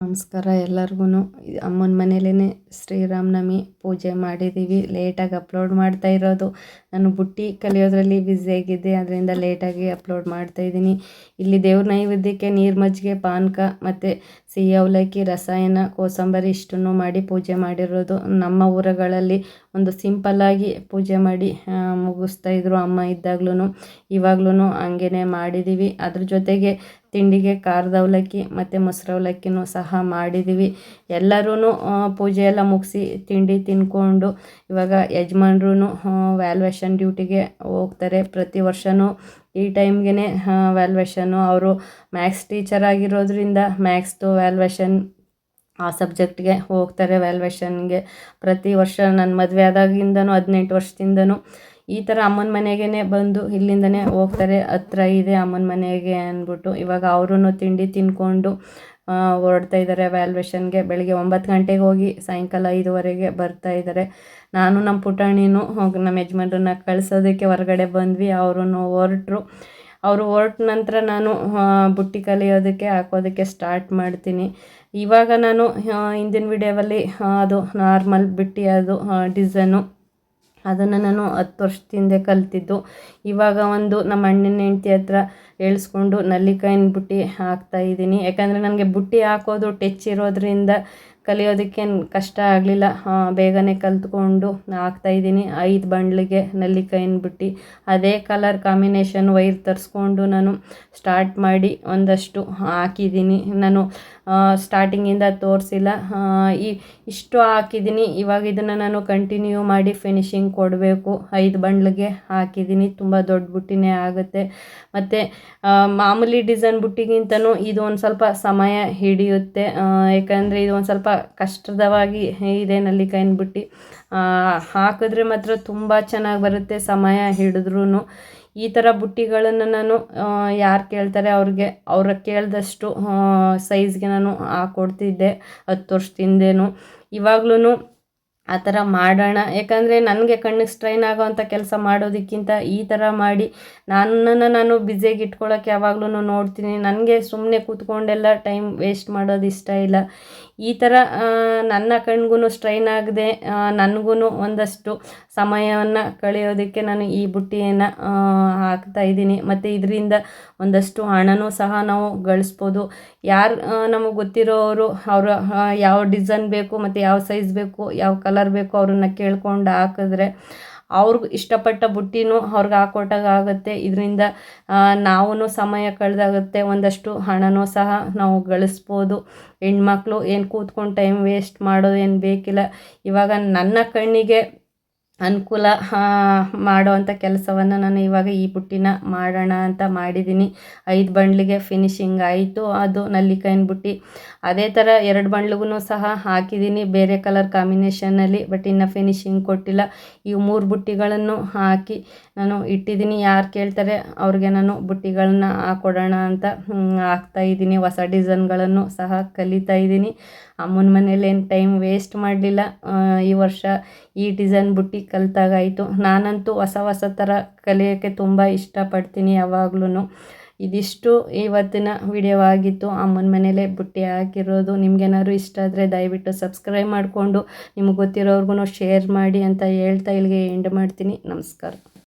ನಮಸ್ಕಾರ ಎಲ್ಲರಿಗೂ ಅಮ್ಮನ ಮನೇಲೇ ಶ್ರೀರಾಮನವಮಿ ಪೂಜೆ ಮಾಡಿದ್ದೀವಿ ಲೇಟಾಗಿ ಅಪ್ಲೋಡ್ ಮಾಡ್ತಾ ಇರೋದು. ನಾನು ಬುಟ್ಟಿ ಕಲಿಯೋದ್ರಲ್ಲಿ ಬ್ಯುಸಿಯಾಗಿದ್ದೆ ಅದರಿಂದ ಲೇಟಾಗಿ ಅಪ್ಲೋಡ್ ಮಾಡ್ತಾ ಇದ್ದೀನಿ. ಇಲ್ಲಿ ದೇವ್ರ ನೈವೇದ್ಯಕ್ಕೆ ನೀರು ಮಜ್ಜಿಗೆ, ಪಾನಕ ಮತ್ತು ಸಿಹಿ ಅವಲಕ್ಕಿ, ರಸಾಯನ, ಕೋಸಂಬರಿ ಇಷ್ಟನ್ನು ಮಾಡಿ ಪೂಜೆ ಮಾಡಿರೋದು. ನಮ್ಮ ಊರುಗಳಲ್ಲಿ ಒಂದು ಸಿಂಪಲ್ಲಾಗಿ ಪೂಜೆ ಮಾಡಿ ಮುಗಿಸ್ತಾ ಇದ್ರು ಅಮ್ಮ ಇದ್ದಾಗ್ಲೂ ಇವಾಗ್ಲೂ ಹಂಗೇ ಮಾಡಿದ್ದೀವಿ ಅದ್ರ ಜೊತೆಗೆ ತಿಂಡಿಗೆ, ಖಾರದ ಅವಲಕ್ಕಿ ಮತ್ತು ಮೊಸರು ಅವಲಕ್ಕಿನೂ ಸಹ ಮಾಡಿದ್ದೀವಿ ಎಲ್ಲರೂ ಪೂಜೆ ಎಲ್ಲ ಮುಗಿಸಿ ತಿಂಡಿ ತಿಂದ್ಕೊಂಡು ಇವಾಗ ಯಜಮಾನ್ರೂ ವ್ಯಾಲ್ವೇಷನ್ ಡ್ಯೂಟಿಗೆ ಹೋಗ್ತಾರೆ. ಪ್ರತಿ ವರ್ಷವೂ ಈ ಟೈಮ್ಗೆ ವ್ಯಾಲ್ವೇಷನ್ನು ಅವರು ಮ್ಯಾಥ್ಸ್ ಟೀಚರ್ ಆಗಿರೋದ್ರಿಂದ ಮ್ಯಾಥ್ಸ್ದು ವ್ಯಾಲ್ವೇಷನ್ ಆ ಸಬ್ಜೆಕ್ಟ್ಗೆ ಹೋಗ್ತಾರೆ ವ್ಯಾಲ್ವೇಷನ್ಗೆ ಪ್ರತಿ ವರ್ಷ ನನ್ನ ಮದುವೆ ಆದಾಗಿಂದನೂ, ಹದಿನೆಂಟು ವರ್ಷದಿಂದನೂ ಈ ಥರ ಅಮ್ಮನ ಮನೆಗೇ ಬಂದು ಇಲ್ಲಿಂದನೇ ಹೋಗ್ತಾರೆ. ಹತ್ರ ಇದೆ ಅಮ್ಮನ ಮನೆಗೆ ಅಂದ್ಬಿಟ್ಟು ಇವಾಗ ಅವರೂ ತಿಂಡಿ ತಿನ್ಕೊಂಡು ಹೊರಡ್ತಾ ಇದ್ದಾರೆ ವ್ಯಾಲ್ಯೂಷನ್ಗೆ ಬೆಳಗ್ಗೆ ಒಂಬತ್ತು ಗಂಟೆಗೆ ಹೋಗಿ ಸಾಯಂಕಾಲ ಐದುವರೆಗೆ ಬರ್ತಾ ಇದ್ದಾರೆ ನಾನು ನಮ್ಮ ಪುಟಾಣಿನೂ, ಹೋಗಿ ನಮ್ಮ ಯಜಮಾನ್ರನ್ನ ಕಳಿಸೋದಕ್ಕೆ ಹೊರಗಡೆ ಬಂದ್ವಿ. ಅವರು ಹೊರಟ್ರು. ಅವರು ಹೊರಟ ನಂತರ ನಾನು ಬುಟ್ಟಿ ಕಲಿಯೋದಕ್ಕೆ, ಹಾಕೋದಕ್ಕೆ ಸ್ಟಾರ್ಟ್ ಮಾಡ್ತೀನಿ. ಇವಾಗ ನಾನು ಹಿಂದಿನ ವಿಡಿಯೋವಲ್ಲಿ ಅದು ನಾರ್ಮಲ್ ಬಿಟ್ಟು, ಅದು ಡಿಸೈನು ಅದನ್ನು ನಾನು ಹತ್ತು ವರ್ಷದಿಂದ ಕಲಿತಿದ್ದು. ಇವಾಗ ಒಂದು ನಮ್ಮ ಅಣ್ಣನ ಹೆಂಡ್ತಿ ಹತ್ರ ಹೇಳ್ಸ್ಕೊಂಡು ನಲ್ಲಿಕಾಯಿನ ಬುಟ್ಟಿ ಹಾಕ್ತಾಯಿದ್ದೀನಿ ಯಾಕಂದರೆ ನನಗೆ ಬುಟ್ಟಿ ಹಾಕೋದು ಟೆಚ್ ಇರೋದ್ರಿಂದ ಕಲಿಯೋದಕ್ಕೇನು ಕಷ್ಟ ಆಗಲಿಲ್ಲ. ಬೇಗನೆ ಕಲಿತ್ಕೊಂಡು ಹಾಕ್ತಾಯಿದ್ದೀನಿ ಐದು ಬಂಡ್ಲಿಗೆ ನಲ್ಲಿಕಾಯಿನ ಬಿಟ್ಟು, ಅದೇ ಕಲರ್ ಕಾಂಬಿನೇಷನ್ ವೈರ್ ತರಿಸ್ಕೊಂಡು ನಾನು ಸ್ಟಾರ್ಟ್ ಮಾಡಿ ಒಂದಷ್ಟು ಹಾಕಿದ್ದೀನಿ. ನಾನು ಸ್ಟಾರ್ಟಿಂಗಿಂದ ತೋರಿಸಿಲ್ಲ. ಈ, ಇಷ್ಟು ಹಾಕಿದ್ದೀನಿ. ಇವಾಗ ಇದನ್ನು ನಾನು ಕಂಟಿನ್ಯೂ ಮಾಡಿ ಫಿನಿಶಿಂಗ್ ಕೊಡಬೇಕು. ಐದು ಬಂಡ್ಲಿಗೆ ಹಾಕಿದ್ದೀನಿ. ತುಂಬ ದೊಡ್ಡ ಬುಟ್ಟಿನೇ ಆಗುತ್ತೆ. ಮತ್ತು ಮಾಮೂಲಿ ಡಿಸೈನ್ ಬುಟ್ಟಿಗಿಂತನೂ ಇದು ಒಂದು ಸ್ವಲ್ಪ ಸಮಯ ಹಿಡಿಯುತ್ತೆ. ಯಾಕಂದರೆ ಇದು ಒಂದು ಸ್ವಲ್ಪ ಕಷ್ಟದವಾಗಿ ಇದೆ ನಲ್ಲಿಕಾಯಿನ ಬುಟ್ಟಿ. ಹಾಕಿದ್ರೆ ಮಾತ್ರ ತುಂಬ ಚೆನ್ನಾಗಿ ಬರುತ್ತೆ ಸಮಯ ಹಿಡಿದ್ರೂ ಈ ಥರ ಬುಟ್ಟಿಗಳನ್ನು ನಾನು ಯಾರು ಕೇಳ್ತಾರೆ ಅವ್ರಿಗೆ, ಅವ್ರ ಕೇಳಿದಷ್ಟು ಸೈಜ್ಗೆ ನಾನು ಹಾಕ್ಕೊಡ್ತಿದ್ದೆ ಹತ್ತು ವರ್ಷದಿಂದೇನು. ಇವಾಗ್ಲೂ ಆ ಥರ ಮಾಡೋಣ. ಯಾಕಂದರೆ ನನಗೆ ಕಣ್ಣಿಗೆ ಸ್ಟ್ರೈನ್ ಆಗೋವಂಥ ಕೆಲಸ ಮಾಡೋದಕ್ಕಿಂತ ಈ ಥರ ಮಾಡಿ ನನ್ನನ್ನು ನಾನು ಬ್ಯುಸಿಯಾಗಿ ಇಟ್ಕೊಳ್ಳೋಕೆ ಯಾವಾಗಲೂ ನೋಡ್ತೀನಿ. ನನಗೆ ಸುಮ್ಮನೆ ಕೂತ್ಕೊಂಡೆಲ್ಲ ಟೈಮ್ ವೇಸ್ಟ್ ಮಾಡೋದು ಇಷ್ಟ ಇಲ್ಲ. ಈ ಥರ ನನ್ನ ಕಣ್ಗೂ ಸ್ಟ್ರೈನ್ ಆಗದೆ ನನಗೂ ಒಂದಷ್ಟು ಸಮಯವನ್ನು ಕಳೆಯೋದಕ್ಕೆ ನಾನು ಈ ಬುಟ್ಟಿಯನ್ನು ಹಾಕ್ತಾ ಇದ್ದೀನಿ. ಮತ್ತು ಇದರಿಂದ ಒಂದಷ್ಟು ಹಣನೂ ಸಹ ನಾವು ಗಳಿಸ್ಬೋದು. ಯಾರು ನಮಗೆ ಗೊತ್ತಿರೋರು ಅವರು ಯಾವ ಡಿಸೈನ್ ಬೇಕು, ಮತ್ತು ಯಾವ ಸೈಜ್ ಬೇಕು, ಯಾವ ಕಲರ್ ಬೇಕು ಅವ್ರನ್ನ ಕೇಳ್ಕೊಂಡು ಹಾಕಿದ್ರೆ ಅವ್ರಿಗೆ ಇಷ್ಟಪಟ್ಟ ಬುಟ್ಟಿನೂ ಅವ್ರಿಗೆ ಹಾಕೊಟ್ಟಾಗುತ್ತೆ ಇದರಿಂದ ನಾವೂ ಸಮಯ ಕಳೆದಾಗುತ್ತೆ. ಒಂದಷ್ಟು ಹಣನೂ ಸಹ ನಾವು ಗಳಿಸ್ಬೋದು. ಹೆಣ್ಮಕ್ಳು ಏನು ಕೂತ್ಕೊಂಡು ಟೈಮ್ ವೇಸ್ಟ್ ಮಾಡೋದು ಏನು ಬೇಕಿಲ್ಲ. ಇವಾಗ ನನ್ನ ಕಣ್ಣಿಗೆ ಅನುಕೂಲ ಮಾಡೋವಂಥ ಕೆಲಸವನ್ನು ನಾನು ಇವಾಗ ಈ ಬುಟ್ಟಿನ ಮಾಡೋಣ ಅಂತ ಮಾಡಿದ್ದೀನಿ ಐದು ಬಂಡ್ಲಿಗೆ ಫಿನಿಶಿಂಗ್ ಆಯಿತು. ಅದು ನಲ್ಲಿಕಾಯಿನ ಬುಟ್ಟಿ. ಅದೇ ಥರ ಎರಡು ಬಂಡ್ಲಿಗೂ ಸಹ ಹಾಕಿದ್ದೀನಿ. ಬೇರೆ ಕಲರ್ ಕಾಂಬಿನೇಷನಲ್ಲಿ ಬಟ್ ಇನ್ನು ಫಿನಿಶಿಂಗ್ ಕೊಟ್ಟಿಲ್ಲ. ಈ ಮೂರು ಬುಟ್ಟಿಗಳನ್ನು ಹಾಕಿ ನಾನು ಇಟ್ಟಿದ್ದೀನಿ. ಯಾರು ಕೇಳ್ತಾರೆ, ಅವ್ರಿಗೆ ನಾನು ಬುಟ್ಟಿಗಳನ್ನ ಹಾಕೊಡೋಣ ಅಂತ ಹಾಕ್ತಾ ಇದ್ದೀನಿ. ಹೊಸ ಡಿಸೈನ್ಗಳನ್ನು ಸಹ ಕಲಿತಾ ಇದ್ದೀನಿ. ಅಮ್ಮನ ಮನೇಲಿ ಏನು ಟೈಮ್ ವೇಸ್ಟ್ ಮಾಡಲಿಲ್ಲ. ಈ ವರ್ಷ ಈ ಡಿಸೈನ್ ಬುಟ್ಟಿ ಕಲಿತಾಗಾಯಿತು. ನಾನಂತೂ ಹೊಸ ಹೊಸ ಥರ ಕಲಿಯೋಕ್ಕೆ ತುಂಬ ಇಷ್ಟಪಡ್ತೀನಿ ಯಾವಾಗ್ಲೂ ಇದಿಷ್ಟು ಇವತ್ತಿನ ವಿಡಿಯೋ ಆಗಿತ್ತು ಅಮ್ಮನ ಮನೇಲೆ ಬುಟ್ಟಿ ಹಾಕಿರೋದು. ನಿಮ್ಗೇನಾದ್ರು ಇಷ್ಟ ಆದರೆ ದಯವಿಟ್ಟು ಸಬ್ಸ್ಕ್ರೈಬ್ ಮಾಡಿಕೊಂಡು, ನಿಮ್ಗೆ ಗೊತ್ತಿರೋರ್ಗು ಶೇರ್ ಮಾಡಿ ಅಂತ ಹೇಳ್ತಾ ಇಲ್ಲಿಗೆ ಎಂಡ್ ಮಾಡ್ತೀನಿ. ನಮಸ್ಕಾರ.